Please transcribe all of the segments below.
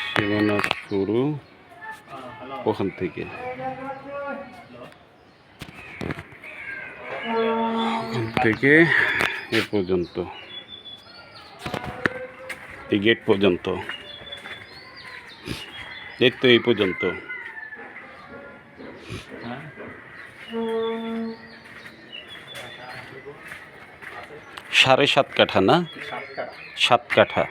সীমানা শুরু ওখান থেকে। ওখান থেকে এ পর্যন্ত। এই গেট পর্যন্ত। তো এই পর্যন্ত। সাড়ে সাত কাঠা না? সাত কাঠা।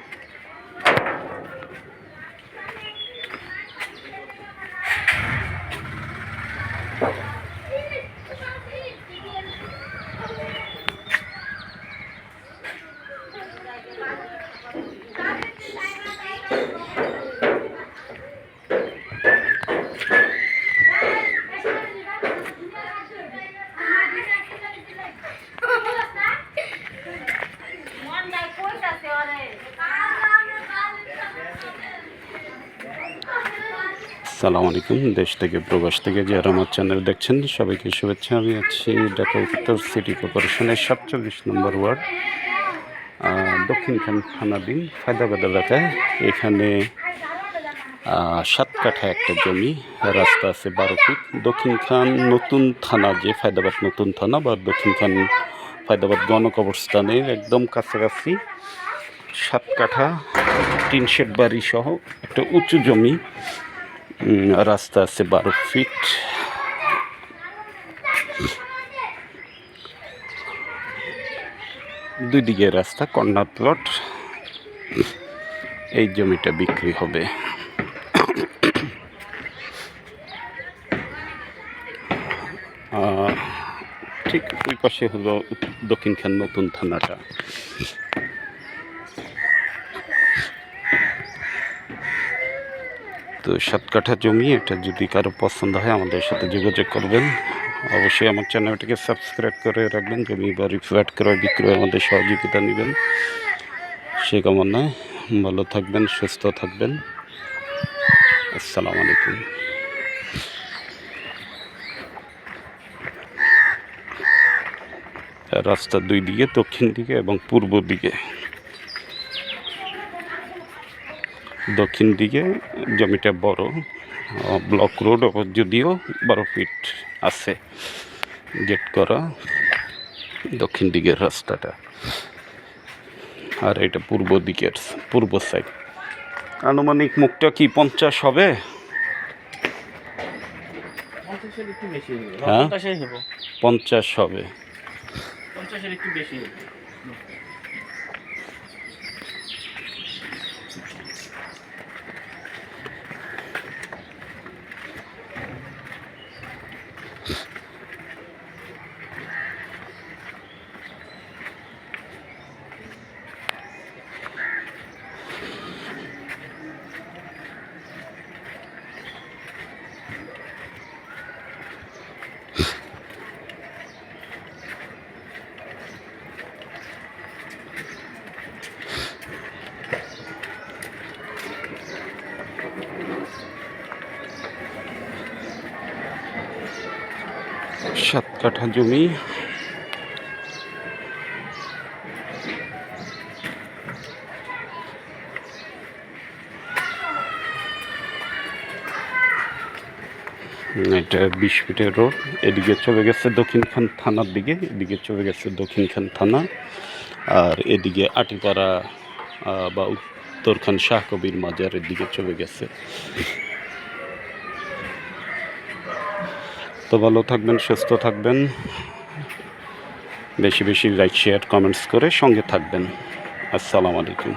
সালাম আলাইকুম, দেশ থেকে, প্রবাস থেকে যারা আমার চ্যানেল দেখছেন, সবাইকে শুভেচ্ছা। আমি আছি ঢাকা উত্তর সিটি কর্পোরেশনের সাতচল্লিশ নম্বর ওয়ার্ড দক্ষিণখান থানাধীন ফায়দাবাদ এলাকায়। এখানে সাত কাঠা একটা জমি, রাস্তা আছে বারো ফিট। দক্ষিণখান নতুন থানা যে ফায়দাবাদ নতুন থানা বা দক্ষিণখান ফায়দাবাদ গণকবরস্থানের একদম কাছাকাছি, সাত কাঠা, টিন শেড বাড়ি সহ একটা উঁচু জমি। রাস্তা আছে বারো ফিট দুই দিকে রাস্তা কর্নার প্লট এই জমিটা বিক্রি হবে। ঠিক ওই পাশে হলো দক্ষিণখান নতুন থানাটা। তো সাত কাঠা জমি, এটা যদি কারও পছন্দ হয় আমাদের সাথে যোগাযোগ করবেন। অবশ্যই আমার চ্যানেলটিকে সাবস্ক্রাইব করে রাখবেন। জমি বাড়ি ফ্ল্যাট ক্রয় বিক্রয় আমাদের সহযোগিতা নেবেন। সে কামনায় ভালো থাকবেন, সুস্থ থাকবেন। আসসালামু আলাইকুম। রাস্তার দুই দিকে, দক্ষিণ দিকে এবং পূর্ব দিকে। দক্ষিণ দিকে জমিটা বড় ব্লক রোড যদিও বারো ফিট আছে গেট করা দক্ষিণ দিকের রাস্তাটা। আর এটা পূর্ব দিকের পূর্ব সাইড আনুমানিক মুখটা কি পঞ্চাশ হবে? হ্যাঁ? পঞ্চাশ হবে। পঞ্চাশের একটু বেশি সাত কাঠা জমি এটা বিশ ফিটের রোড। এদিকে চলে গেছে দক্ষিণখান থানার দিকে, এদিকে চলে গেছে দক্ষিণখান থানা। আর এদিকে আটিপাড়া বা উত্তরখান শাহ কবির মাজারের দিকে চলে গেছে। তো ভালো থাকবেন, সুস্থ থাকবেন। বেশি বেশি লাইক, শেয়ার, কমেন্টস করে সঙ্গে থাকবেন। আসসালামু আলাইকুম।